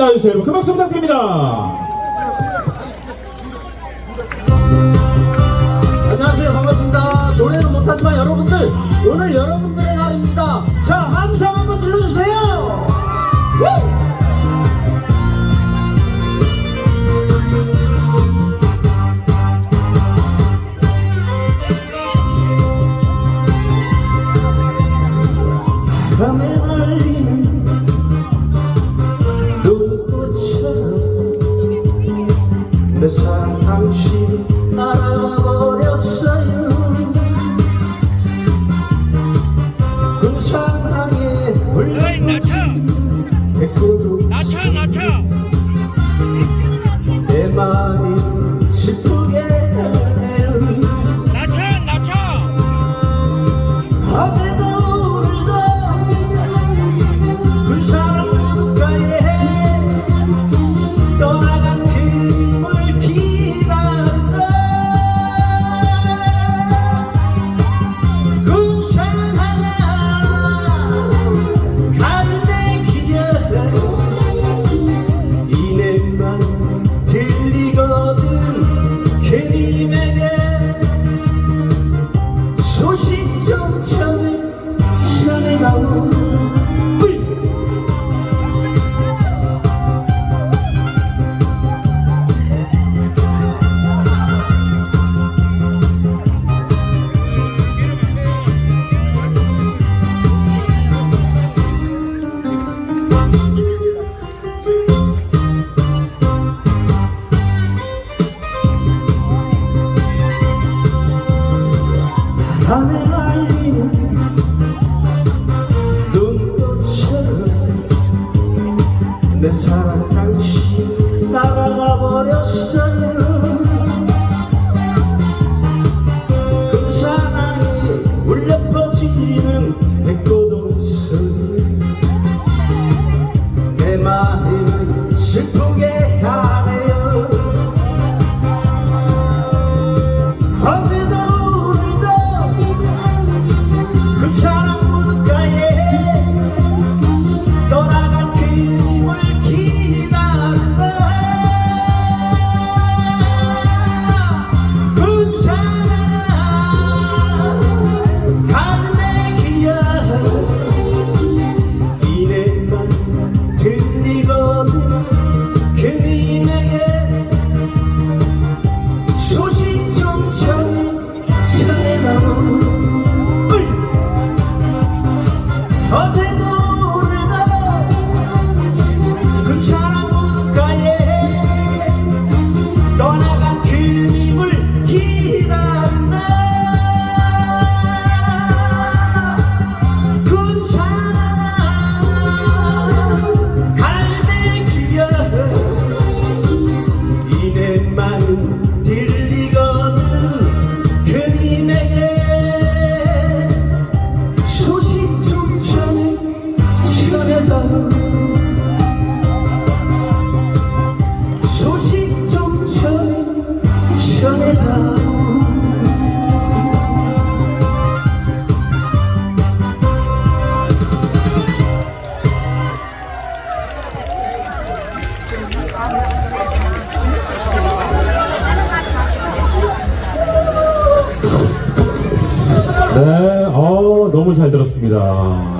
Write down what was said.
나와주세요. 여러분 큰 박수 부탁드립니다. 안녕하세요. 반갑습니다. 노래는 못하지만 여러분들 오늘 여러분들의 고독 낮춰 내 마음이 love. 내 사랑 당신 나가가 버렸어요. 그 사랑이 울려 퍼지는 내 꽃옷을 내 마음을 슬프게 하 네, 어 너무 잘 들었습니다.